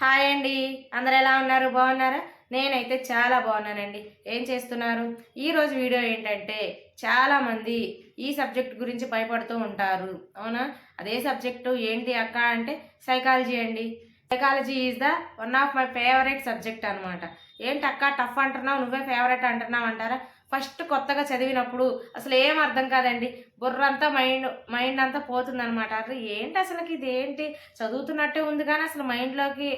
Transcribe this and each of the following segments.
Hi అండి. అందరు ఎలా ఉన్నారు? బాగున్నారా? నేనైతే చాలా బాగున్నానండి. ఏం చేస్తున్నారు? ఈరోజు వీడియో ఏంటంటే చాలామంది ఈ సబ్జెక్ట్ గురించి భయపడుతూ ఉంటారు. అవునా? అదే సబ్జెక్టు ఏంటి అక్క అంటే సైకాలజీ అండి. Psychology is the one of my favourite subject అనమాట ఏంటి అక్క టఫ్ అంటున్నావు? నువ్వే ఫేవరెట్ అంటున్నావు అంటారా? ఫస్ట్ కొత్తగా చదివినప్పుడు అసలు ఏం అర్థం కాదండి. బుర్ర అంతా మైండ్ మైండ్ అంతా పోతుంది అనమాట ఏంటి అసలుకి ఇదేంటి? చదువుతున్నట్టే ఉంది కానీ అసలు మైండ్లోకి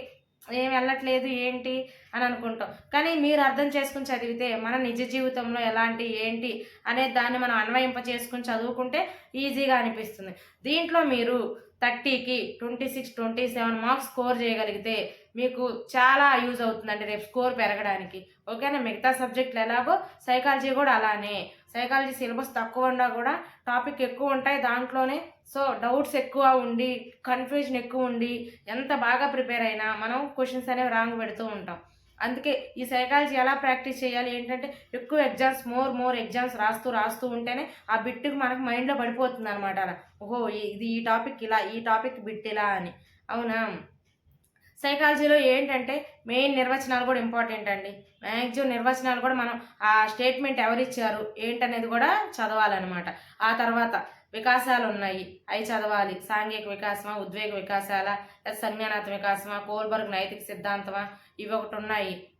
ఏం వెళ్ళట్లేదు ఏంటి అని అనుకుంటాం. కానీ మీరు అర్థం చేసుకుని చదివితే మన నిజ జీవితంలో ఎలాంటి ఏంటి అనే దాన్ని మనం అన్వయింప చేసుకుని చదువుకుంటే ఈజీగా అనిపిస్తుంది. దీంట్లో మీరు థర్టీకి twenty six twenty seven marks score చేయగలిగితే మీకు చాలా యూజ్ అవుతుందండి రేపు స్కోర్ పెరగడానికి. ఓకేనా? మిగతా సబ్జెక్టులు ఎలాగో సైకాలజీ కూడా అలానే. సైకాలజీ సిలబస్ తక్కువ ఉన్నా కూడా టాపిక్ ఎక్కువ ఉంటాయి దాంట్లోనే సో డౌట్స్ ఎక్కువ ఉండి కన్ఫ్యూజన్ ఎక్కువ ఉండి ఎంత బాగా ప్రిపేర్ అయినా మనం క్వశ్చన్స్ అనేవి రాంగ్ పెడుతూ ఉంటాం. అందుకే ఈ సైకాలజీ ఎలా ప్రాక్టీస్ చేయాలి? ఏంటంటే ఎక్కువ ఎగ్జామ్స్ మోర్ మోర్ ఎగ్జామ్స్ రాస్తూ రాస్తూ ఉంటేనే ఆ బిట్టుకు మనకు మైండ్లో పడిపోతుంది అనమాట అలా. ఓహో ఇది ఈ టాపిక్ ఇలా ఈ టాపిక్ బిట్ ఇలా అని. అవునా? సైకాలజీలో ఏంటంటే మెయిన్ నిర్వచనాలు కూడా ఇంపార్టెంట్ అండి. మ్యాక్సిమం నిర్వచనాలు కూడా మనం ఆ స్టేట్మెంట్ ఎవరిచ్చారు ఏంటనేది కూడా చదవాలన్నమాట. ఆ తర్వాత వికాసాలు ఉన్నాయి అవి చదవాలి. సాంఘిక వికాసమా ఉద్వేగ వికాసాల లేదా సంజ్ఞానాత్మ వికాసమా కోల్బర్గ్ నైతిక సిద్ధాంతమా? ఇవి ఒకటి ఉన్నాయి.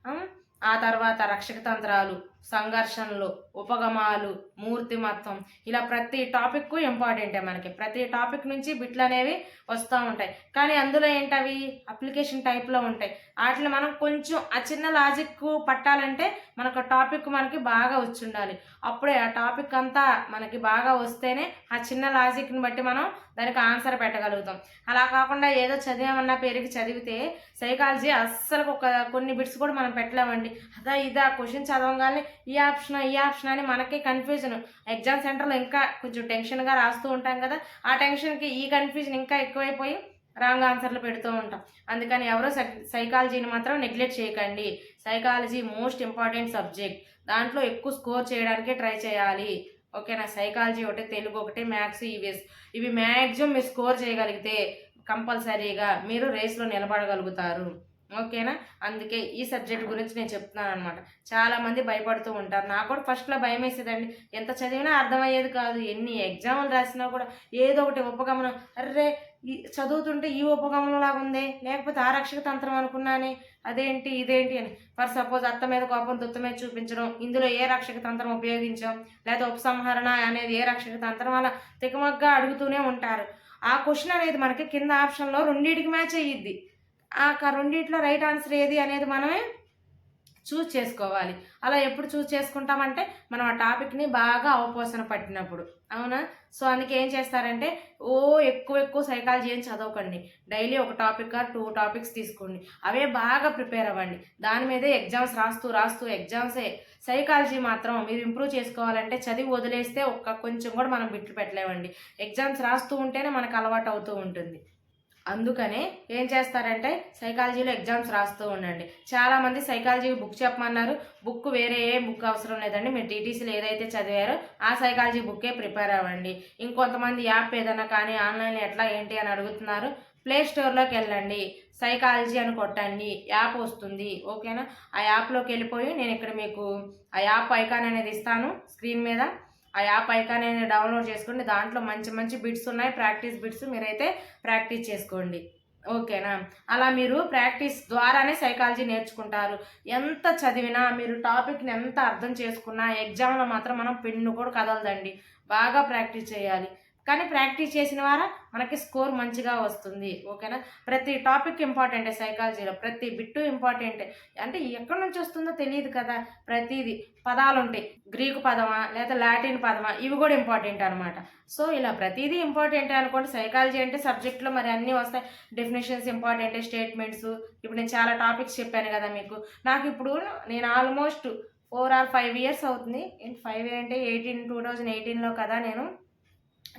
ఆ తర్వాత రక్షక తంత్రాలు. సంఘర్షణలు ఉపగమాలు మూర్తిమత్వం ఇలా ప్రతి టాపిక్కు ఇంపార్టెంటే మనకి. ప్రతి టాపిక్ నుంచి బిట్లు అనేవి వస్తూ ఉంటాయి. కానీ అందులో ఏంటవి? అప్లికేషన్ టైప్లో ఉంటాయి. వాటిని మనం కొంచెం ఆ చిన్న లాజిక్ పట్టాలంటే మనకు టాపిక్ మనకి బాగా వచ్చి ఉండాలి అప్పుడే ఆ టాపిక్ అంతా మనకి బాగా వస్తేనే ఆ చిన్న లాజిక్ని బట్టి మనం దానికి ఆన్సర్ పెట్టగలుగుతాం. అలా కాకుండా ఏదో చదివామన్న పేరుకి చదివితే సైకాలజీ అస్సలు ఒక కొన్ని బిట్స్ కూడా మనం పెట్టలేమండి. అదా ఇదా క్వశ్చన్ చదవగానే ఈ ఆప్షన్ ఈ ఆప్షన్ అని మనకి కన్ఫ్యూజన్ ఎగ్జామ్ సెంటర్లో ఇంకా కొంచెం టెన్షన్గా రాస్తూ ఉంటాం కదా ఆ టెన్షన్కి ఈ కన్ఫ్యూజన్ ఇంకా ఎక్కువైపోయి రాంగ్ ఆన్సర్లు పెడుతూ ఉంటాం. అందుకని ఎవరో సైకాలజీని మాత్రం నెగ్లెక్ట్ చేయకండి. సైకాలజీ మోస్ట్ ఇంపార్టెంట్ సబ్జెక్ట్ దాంట్లో ఎక్కువ స్కోర్ చేయడానికే ట్రై చేయాలి. ఓకేనా? సైకాలజీ ఒకటి తెలుగు ఒకటి మ్యాథ్స్ ఈవీఎస్ ఇవి మ్యాక్సిమం మీరు స్కోర్ చేయగలిగితే కంపల్సరీగా మీరు రేస్లో నిలబడగలుగుతారు. ఓకేనా? అందుకే ఈ సబ్జెక్ట్ గురించి నేను చెప్తున్నాను అనమాట చాలామంది భయపడుతూ ఉంటారు. నాకు కూడా ఫస్ట్లో భయం వేసేదండి. ఎంత చదివినా అర్థమయ్యేది కాదు. ఎన్ని ఎగ్జామ్లు రాసినా కూడా ఏదో ఒకటి ఉపగమనం. అర్రే ఈ చదువుతుంటే ఈ ఉపగమనం లాగా ఉంది. లేకపోతే ఆ రక్షక తంత్రం అనుకున్నానే. అదేంటి ఇదేంటి అని. ఫర్ సపోజ్ అత్త మీద కోపం దుత్త మీద చూపించడం. ఇందులో ఏ రక్షక తంత్రం ఉపయోగించాం? లేదా ఉపసంహరణ అనేది ఏ రక్షక తంత్రం? అలా తికమగ్గా అడుగుతూనే ఉంటారు. ఆ క్వశ్చన్ అనేది మనకి కింద ఆప్షన్లో రెండింటికి మ్యాచ్ అయ్యిద్ది. ఆ రెండిట్లో రైట్ ఆన్సర్ ఏది అనేది మనమే చూస్ చేసుకోవాలి. అలా ఎప్పుడు చూస్ చేసుకుంటామంటే మనం ఆ టాపిక్ని బాగా అవపోసన పట్టినప్పుడు. అవునా? సో అందుకే ఏం చేస్తారంటే ఓ ఎక్కువ ఎక్కువ సైకాలజీ ఏం చదవకండి. డైలీ ఒక టాపిక్ టూ టాపిక్స్ తీసుకోండి. అవే బాగా ప్రిపేర్ అవ్వండి. దాని మీదే ఎగ్జామ్స్ రాస్తూ రాస్తూ ఎగ్జామ్సే. సైకాలజీ మాత్రం మీరు ఇంప్రూవ్ చేసుకోవాలంటే చదివి వదిలేస్తే ఒక్క కొంచెం కూడా మనం బిట్లు పెట్టలేమండి. ఎగ్జామ్స్ రాస్తూ ఉంటేనే మనకు అలవాటు అవుతూ ఉంటుంది. అందుకనే ఏం చేస్తారంటే సైకాలజీలో ఎగ్జామ్స్ రాస్తూ ఉండండి. చాలామంది సైకాలజీ బుక్ చెప్పమన్నారు. బుక్ వేరే ఏ బుక్ అవసరం లేదండి. మీరు టీటీసీలో ఏదైతే చదివారో ఆ సైకాలజీ బుక్కే ప్రిపేర్ అవ్వండి. ఇంకొంతమంది యాప్ ఏదైనా కానీ ఆన్లైన్లో ఎట్లా ఏంటి అని అడుగుతున్నారు. ప్లే స్టోర్లోకి వెళ్ళండి. సైకాలజీ అని కొట్టండి. యాప్ వస్తుంది. ఓకేనా? ఆ యాప్లోకి వెళ్ళిపోయి నేను ఇక్కడ మీకు ఆ యాప్ ఐకాన్ అనేది ఇస్తాను. స్క్రీన్ మీద. ఆ యాప్ ఐకాన్ అనేది డౌన్లోడ్ చేసుకోండి. దాంట్లో మంచి మంచి బిట్స్ ఉన్నాయి. ప్రాక్టీస్ బిట్స్ మీరైతే ప్రాక్టీస్ చేసుకోండి. ఓకేనా? అలా మీరు ప్రాక్టీస్ ద్వారానే సైకాలజీ నేర్చుకుంటారు. ఎంత చదివినా మీరు టాపిక్ని ఎంత అర్థం చేసుకున్నా ఎగ్జామ్లో మాత్రం మనం పెన్ను కూడా కదలదండి. బాగా ప్రాక్టీస్ చేయాలి. కానీ ప్రాక్టీస్ చేసిన వారా మనకి స్కోర్ మంచిగా వస్తుంది ఓకేనా? ప్రతి టాపిక్ ఇంపార్టెంటే సైకాలజీలో ప్రతి బిట్టు ఇంపార్టెంటే. అంటే ఎక్కడి నుంచి వస్తుందో తెలియదు కదా ప్రతిదీ. పదాలు ఉంటాయి గ్రీకు పదమా లేదా లాటిన్ పదమా ఇవి కూడా ఇంపార్టెంట్ అనమాట సో ఇలా ప్రతిదీ ఇంపార్టెంటే అనుకోండి. సైకాలజీ అంటే సబ్జెక్ట్లో మరి అన్నీ వస్తాయి. డెఫినేషన్స్ ఇంపార్టెంటే స్టేట్మెంట్స్. ఇప్పుడు నేను చాలా టాపిక్స్ చెప్పాను కదా మీకు. నాకు ఇప్పుడు నేను almost four or five years అవుతుంది. ఫైవ్ ఫైవ్ అంటే ఎయిటీన్ టూ థౌజండ్ ఎయిటీన్లో కదా నేను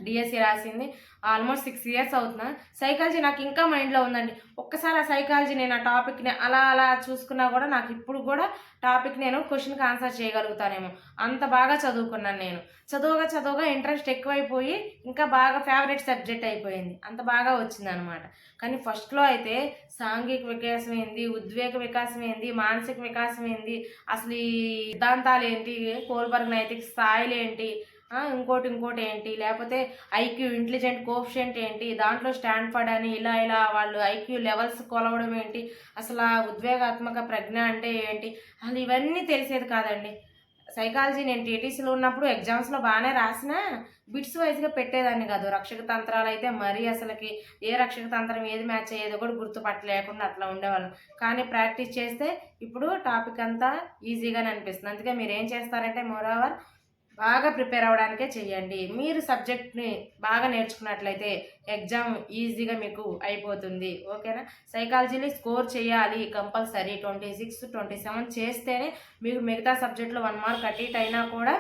డిఎస్సి రాసింది. ఆల్మోస్ట్ సిక్స్ ఇయర్స్ అవుతున్నా. సైకాలజీ నాకు ఇంకా మైండ్లో ఉందండి. ఒక్కసారి ఆ సైకాలజీ నేను ఆ టాపిక్ని అలా అలా చూసుకున్నా కూడా నాకు ఇప్పుడు కూడా టాపిక్ నేను క్వశ్చన్కి ఆన్సర్ చేయగలుగుతానేమో. అంత బాగా చదువుకున్నాను నేను. చదువుగా చదువుగా ఇంట్రెస్ట్ ఎక్కువైపోయి ఇంకా బాగా ఫేవరెట్ సబ్జెక్ట్ అయిపోయింది. అంత బాగా వచ్చింది అనమాట కానీ ఫస్ట్లో అయితే సాంఘిక వికాసం ఏంది ఉద్వేగ వికాసం ఏంది మానసిక వికాసం ఏంది అసలు ఈ సిద్ధాంతాలు ఏంటి కోల్బర్గ్ నైతిక స్థాయిలు ఏంటి ఇంకోటి ఇంకోటి ఏంటి? లేకపోతే ఐక్యూ ఇంటెలిజెంట్ కోఫిషియంట్ ఏంటి? దాంట్లో స్టాండ్ఫర్డ్ అని ఇలా ఇలా వాళ్ళు ఐక్యూ లెవెల్స్ కొలవడం ఏంటి? అసలు ఉద్వేగాత్మక ప్రజ్ఞ అంటే ఏంటి? అసలు ఇవన్నీ తెలిసేది కాదండి. సైకాలజీ నేను టీటీసీలో ఉన్నప్పుడు ఎగ్జామ్స్లో బాగానే రాసిన బిట్స్ వైజ్గా పెట్టేదాన్ని కాదు. రక్షక తంత్రాలు అయితే మరీ అసలుకి ఏ రక్షక తంత్రం ఏది మ్యాచ్ అయ్యేదో కూడా గుర్తుపట్టలేకుండా అట్లా ఉండేవాళ్ళం. కానీ ప్రాక్టీస్ చేస్తే ఇప్పుడు టాపిక్ అంతా ఈజీగానే అనిపిస్తుంది. అందుకే మీరు ఏం చేస్తారంటే మోరోవర్ బాగా ప్రిపేర్ అవ్వడానికే చేయండి మీరు సబ్జెక్ట్ని బాగా నేర్చుకున్నట్లయితే ఎగ్జామ్ ఈజీగా మీకు అయిపోతుంది. ఓకేనా? సైకాలజీని స్కోర్ చేయాలి compulsory. Twenty six twenty seven చేస్తేనే మీకు మిగతా సబ్జెక్టులో వన్ మార్క్ అటు ఇటు అయినా కూడా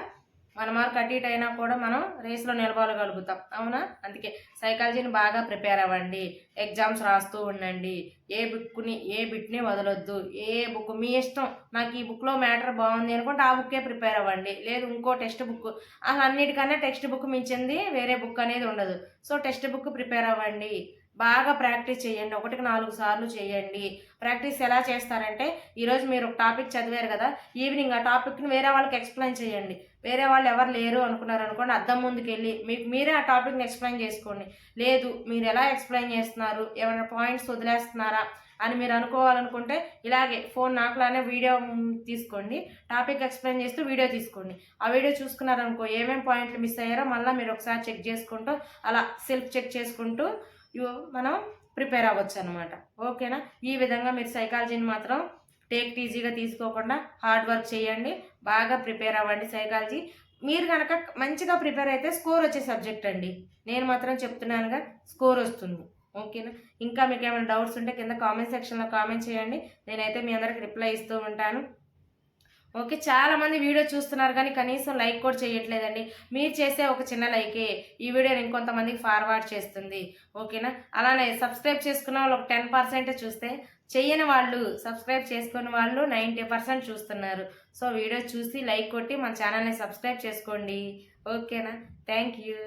మన మార్క్ అటు ఇటు అయినా కూడా మనం రేస్లో నిలబడగలుగుతాం. అవునా? అందుకే సైకాలజీని బాగా ప్రిపేర్ అవ్వండి. ఎగ్జామ్స్ రాస్తూ ఉండండి. ఏ బుక్ని ఏ బిట్ని వదలొద్దు. ఏ బుక్ మీ ఇష్టం నాకు ఈ బుక్లో మ్యాటర్ బాగుంది అనుకుంటే ఆ బుక్కే ప్రిపేర్ అవ్వండి. లేదు ఇంకో టెక్స్ట్ బుక్ అసలు అన్నిటికన్నా టెక్స్ట్ బుక్ మించింది వేరే బుక్ అనేది ఉండదు. సో టెక్స్ట్ బుక్ ప్రిపేర్ అవ్వండి. బాగా ప్రాక్టీస్ చేయండి. ఒకటికి నాలుగు సార్లు చేయండి. ప్రాక్టీస్ ఎలా చేస్తారంటే ఈరోజు మీరు ఒక టాపిక్ చదివారు కదా ఈవినింగ్ ఆ టాపిక్ని వేరే వాళ్ళకి ఎక్స్ప్లెయిన్ చేయండి. వేరే వాళ్ళు ఎవరు లేరు అనుకున్నారు అనుకోండి అద్దం ముందుకు వెళ్ళి మీకు మీరే ఆ టాపిక్ని ఎక్స్ప్లెయిన్ చేసుకోండి. లేదు మీరు ఎలా ఎక్స్ప్లెయిన్ చేస్తున్నారు? ఏమైనా పాయింట్స్ వదిలేస్తున్నారా? అని మీరు అనుకోవాలనుకుంటే ఇలాగే ఫోన్ నాకులానే వీడియో తీసుకోండి. టాపిక్ ఎక్స్ప్లెయిన్ చేస్తూ వీడియో తీసుకోండి. ఆ వీడియో చూసుకున్నారనుకో ఏమేమి పాయింట్లు మిస్ అయ్యారో మళ్ళీ మీరు ఒకసారి చెక్ చేసుకుంటూ అలా సెల్ఫ్ చెక్ చేసుకుంటూ మనం ప్రిపేర్ అవ్వచ్చు అనమాట ఓకేనా? ఈ విధంగా మీరు సైకాలజీని మాత్రం టేక్ ఈజీగా తీసుకోకుండా హార్డ్ వర్క్ చేయండి బాగా ప్రిపేర్ అవ్వండి సైకాలజీ. మీరు కనుక మంచిగా ప్రిపేర్ అయితే స్కోర్ వచ్చే సబ్జెక్ట్ అండి. నేను మాత్రం చెప్తున్నానుగా స్కోర్ వస్తుంది. ఓకేనా? ఇంకా మీకు ఏమైనా డౌట్స్ ఉంటే కింద కామెంట్ సెక్షన్లో కామెంట్ చేయండి. నేనైతే మీ అందరికి రిప్లై ఇస్తూ ఉంటాను. ఓకే చాలామంది వీడియో చూస్తున్నారు కానీ కనీసం లైక్ కూడా చేయట్లేదండి. మీరు చేసే ఒక చిన్న లైకే ఈ వీడియోని ఇంకొంతమందికి ఫార్వర్డ్ చేస్తుంది. ఓకేనా? అలానే సబ్స్క్రైబ్ చేసుకున్న వాళ్ళు ఒక టెన్ పర్సెంట్ చూస్తే చేయని వాళ్ళు సబ్స్క్రైబ్ చేసుకుని వాళ్ళు నైంటీ పర్సెంట్ చూస్తున్నారు. సో వీడియో చూసి లైక్ కొట్టి మన ఛానల్ని సబ్స్క్రైబ్ చేసుకోండి. ఓకేనా? Thank you.